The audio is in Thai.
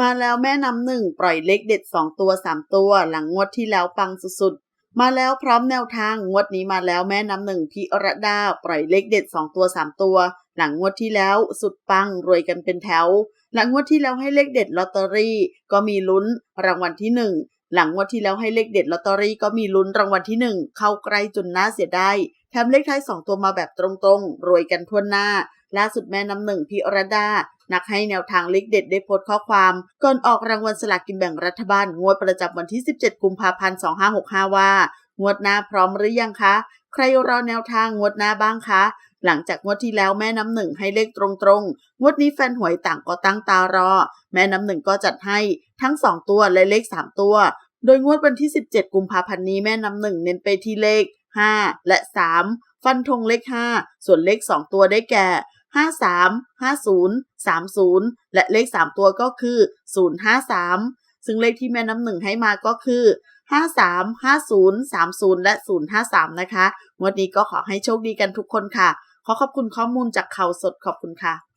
มาแล้วแม่น้ำหนึ่งปล่อยเลขเด็ด 2 ตัว 3 ตัว หลังงวดที่แล้วปังสุดๆ มาแล้วพร้อมแนวทางงวดนี้มาแล้วแม่น้ำหนึ่งพิรดา ปล่อยเลขเด็ด 2 ตัว 3 ตัว หลังงวดที่แล้วสุดปังรวยกันเป็นแถว หลังงวดที่แล้วให้เลขเด็ดลอตเตอรี่ ก็มีลุ้นรางวัลที่หนึ่งหลังงวดที่แล้วให้เลขเด็ดลอตเตอรี่ก็มีลุ้นรางวัลที่หนึ่งเข้าใกล้จนน่าเสียดายแถมเลขท้ายสองตัวมาแบบตรงๆ รวยกันทั่วหน้า ล่าสุดแม่น้ำหนึ่งพิรดา นักให้แนวทางเลขเด็ดได้โพสต์ข้อความก่อนออกรางวัลสลากกินแบ่งรัฐบาลงวดประจำวันที่ 17 กุมภาพันธ์ 2565 ว่า งวดหน้าพร้อมหรือยังคะ ใครรอแนวทางงวดหน้าบ้างคะ หลังจากงวดที่แล้วแม่น้ำหนึ่งให้เลขตรงๆ งวดนี้แฟนหวยต่างก็ตั้งตารอ แม่น้ำหนึ่งก็จัดให้ทั้ง 2 ตัวและเลข 3 ตัว โดยงวดวันที่ 17 กุมภาพันธ์นี้แม่น้ำหนึ่งเน้นไปที่เลข 5 และ 3 ฟันธงเลข 5 ส่วนเลข 2 ตัวได้แก่ 53 50 30 และเลข 3 ตัวก็คือ 053 ซึ่งเลขที่แม่น้ำหนึ่งให้มาก็คือ 53 50 30 และ 053 นะคะ งวดนี้ก็ขอให้โชคดีกันทุกคนค่ะ ขอขอบคุณข้อมูลจากข่าวสดขอบคุณค่ะ